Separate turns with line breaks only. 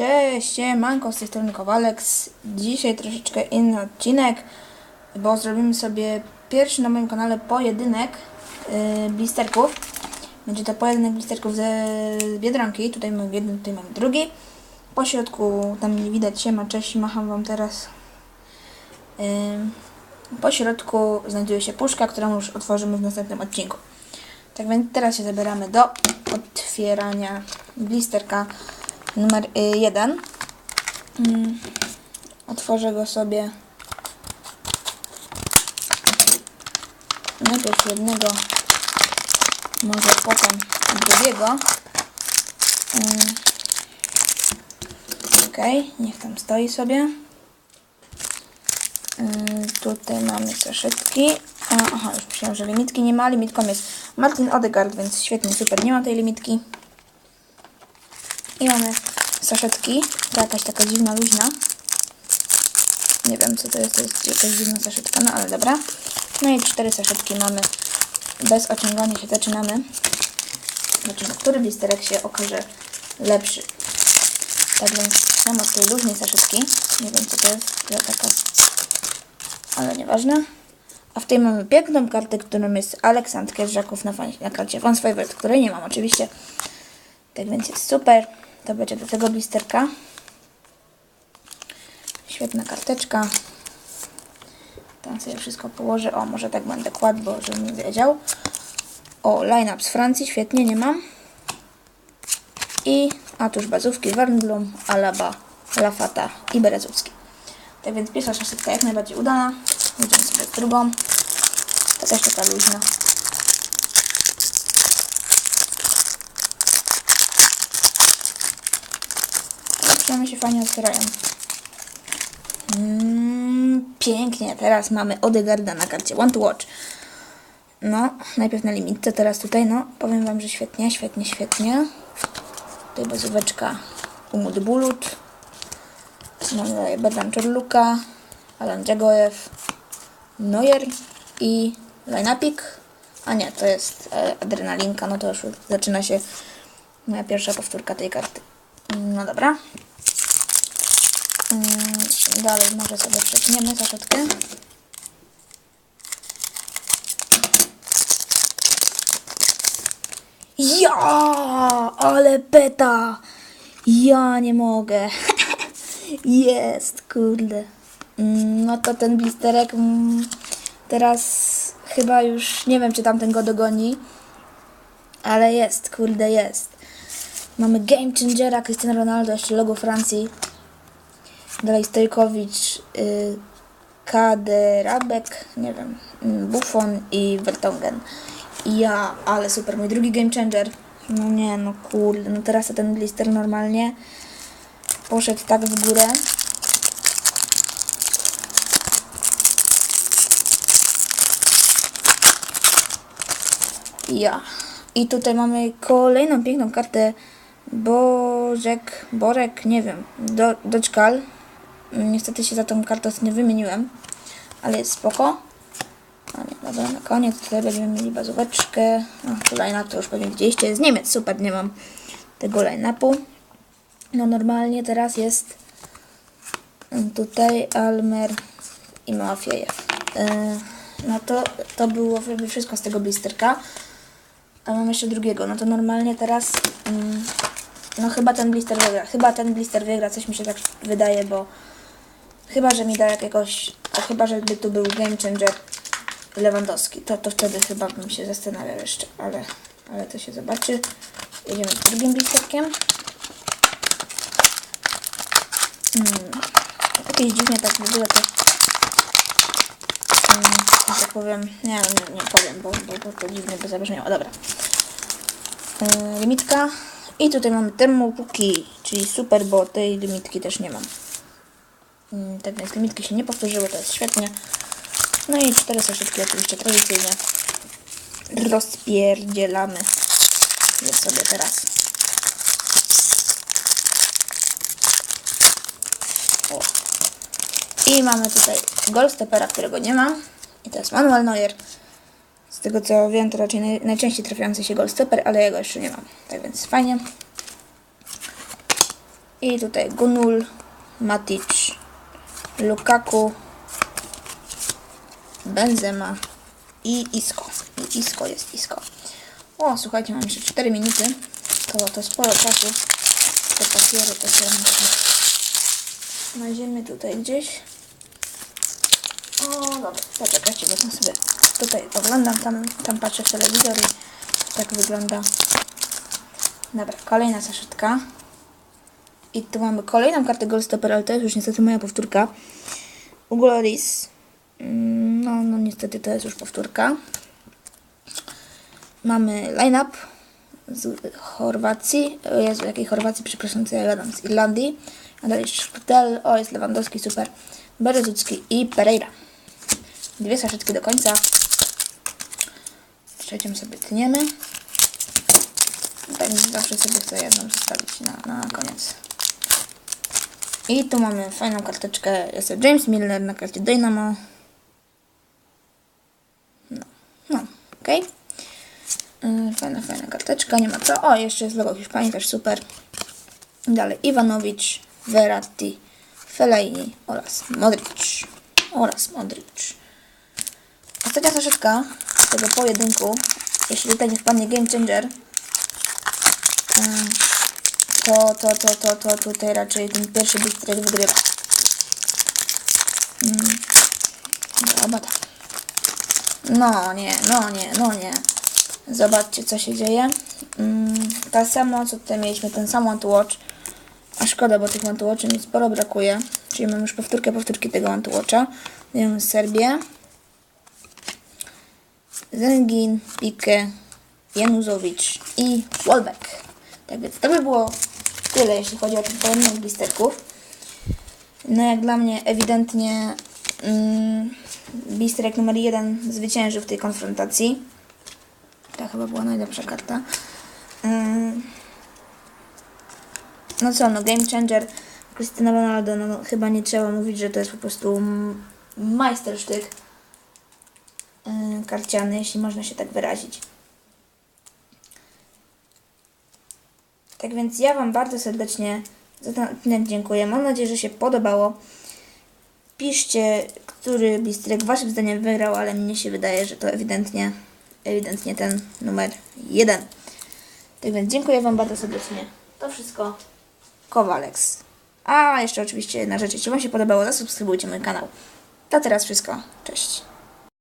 Cześć, siemanko, z tej strony Kowalek. Dzisiaj troszeczkę inny odcinek, bo zrobimy sobie pierwszy na moim kanale pojedynek yy, blisterków. Będzie to pojedynek blisterków ze Biedronki. Tutaj mamy jeden, tutaj mamy drugi. Po środku, tam nie widać się, ma cześć, macham Wam teraz. Yy, po środku znajduje się puszka, którą już otworzymy w następnym odcinku. Tak więc teraz się zabieramy do otwierania blisterka numer 1. Otworzę go sobie najpierw jednego, może potem drugiego. Mm. Ok, niech tam stoi sobie. Mm, Tutaj mamy saszetki. Aha, już myślałam, że limitki nie ma. Limitką jest Martin Odegaard, więc świetnie, super. Nie ma tej limitki. I mamy saszetki. To jakaś taka dziwna, luźna. Nie wiem, co to jest. To jest jakaś dziwna saszetka, no ale dobra. No i cztery saszetki mamy. Bez ociągania się zaczynamy. Zobaczymy, który blisterek się okaże lepszy. Tak więc mam od tej luźnej saszetki. Nie wiem, co to jest. To taka... Ale nieważne. A w tej mamy piękną kartę, którą jest Aleksandr Kierżaków na, fan- na karcie Fans Favorite, której nie mam oczywiście. Tak więc jest super. To będzie do tego blisterka. Świetna karteczka. Tam sobie wszystko położę. O, może tak będę kładł, bo żebym wiedział. O, line-up z Francji. Świetnie, nie mam. I, a tuż bazówki Warnblum, Alaba, Lafata i Berezowski. Tak więc pierwsza szaszetka jak najbardziej udana. Idziemy sobie drugą. To też taka luźna. Przynajmniej się fajnie otwierają. Mm, pięknie, teraz mamy Odegarda na karcie One to Watch. No, najpierw na limitce, teraz tutaj, no, powiem Wam, że świetnie, świetnie, świetnie. Tutaj bazóweczka Umud Bulut. Mamy dalej Czorluka, Alan Dżegojew, Neuer i Lineupik. A nie, to jest e, adrenalinka, no to już zaczyna się moja pierwsza powtórka tej karty. No dobra. Mm, Dalej może sobie przetniemy saszetkę. Ja, ale beta! Ja nie mogę. Jest, kurde. Mm, No to ten blisterek mm, teraz chyba już nie wiem, czy tamten go dogoni. Ale jest, kurde, jest. Mamy Game Changera, Cristiano Ronaldo, jeszcze logo Francji. Dalej Stojkowicz, y, Kaderabek, nie wiem, mm, Buffon i Vertonghen. Ja, ale super, mój drugi Game Changer. No nie, no kurde, no teraz ten blister normalnie poszedł tak w górę. Ja. I tutaj mamy kolejną piękną kartę Bożek, Borek, nie wiem, do, Doczkal. Niestety się za tą kartę nie wymieniłem, ale jest spoko. A nie, dobra, na koniec tutaj będziemy mieli bazóweczkę. No, tu line to już pewnie widzieliście, jest Niemiec, super, nie mam tego line-upu. No normalnie teraz jest tutaj Almer i Mafiejew. Yy, no to, to było wszystko z tego blisterka. A mam jeszcze drugiego. No to normalnie teraz. Mm, no chyba ten blister wygra. Chyba ten blister wygra, coś mi się tak wydaje, bo chyba, że mi da jakiegoś. A chyba, że by tu był game changer Lewandowski. To, to wtedy chyba bym się zastanawiał jeszcze, ale, ale to się zobaczy. Jedziemy z drugim blisterkiem. Mm, jakieś dziwnie tak w ogóle to Mm, że tak powiem, nie, nie, nie powiem, bo, bo, bo to dziwnie by zabrzmiało. Dobra. Yy, limitka. I tutaj mamy termopuki, czyli super, bo tej limitki też nie mam. Yy, tak więc limitki się nie powtórzyły, to jest świetnie. No i cztery saszetki oczywiście tradycyjnie. Rozpierdzielamy je sobie teraz. O. I mamy tutaj Goldsteppera, którego nie ma. I to jest Manuel Neuer. Z tego co wiem, to raczej naj, najczęściej trafiający się Goldstepper, ale jego jeszcze nie mam. Tak więc fajnie. I tutaj Gunul, Matic, Lukaku, Benzema i Isco. I Isco jest Isco. O, słuchajcie, mam jeszcze 4 minuty. To, to sporo czasu. Te papiery to sobie znajdziemy tutaj gdzieś. O, dobra, poczekajcie, bo tam sobie tutaj oglądam, tam, tam patrzę w telewizor i tak wygląda. Dobra, kolejna saszetka. I tu mamy kolejną kartę Goldstopper, ale to jest już niestety moja powtórka. Ugoris. Mm, No, no niestety to jest już powtórka. Mamy line-up z Chorwacji. O Jezu, jakiej Chorwacji? Przepraszam, co ja gadam. Z Irlandii. A dalej Szptel. O, jest Lewandowski, super. Berezucki i Pereira. Dwie saszetki do końca. Trzecią sobie tniemy. Tak zawsze sobie chcę jedną zostawić na, na koniec. I tu mamy fajną karteczkę. Jest James Milner na karcie Dynamo. No, no, okej. Yy, Fajna, fajna karteczka, nie ma co. O, jeszcze jest logo Hiszpanii, też super. Dalej Iwanowicz, Verratti, Fellaini oraz Modric. Oraz Modric. Ostatnia saszetka tego pojedynku, jeśli tutaj nie wpadnie Game Changer, to, to, to, to, to tutaj raczej ten pierwszy bistrek wygrywa. Mm. Dobra, tak. No nie, no nie, no nie. Zobaczcie, co się dzieje. Mm, ta co tutaj mieliśmy, ten sam Watch. A szkoda, bo tych Watchy mi sporo brakuje. Czyli mam już powtórkę powtórki tego Watcha. Mamy Serbię. Zengin, Pique, Januzowicz i Wolbeck. Tak więc to by było tyle, jeśli chodzi o pojedynek blisterków. No jak dla mnie ewidentnie mm, blisterek numer jeden zwyciężył w tej konfrontacji. To chyba była najlepsza karta. Mm. No co, no Game Changer Cristiano Ronaldo, no, no chyba nie trzeba mówić, że to jest po prostu majstersztyk yy, karciany, jeśli można się tak wyrazić. Tak więc ja Wam bardzo serdecznie za ten odcinek dziękuję. Mam nadzieję, że się podobało. Piszcie, który bistrek Waszym zdaniem wygrał, ale mnie się wydaje, że to ewidentnie, ewidentnie ten numer jeden. Tak więc dziękuję Wam bardzo serdecznie. To wszystko. Kowalex. A jeszcze oczywiście jedna rzecz. Jeśli Wam się podobało, zasubskrybujcie mój kanał. To teraz wszystko. Cześć.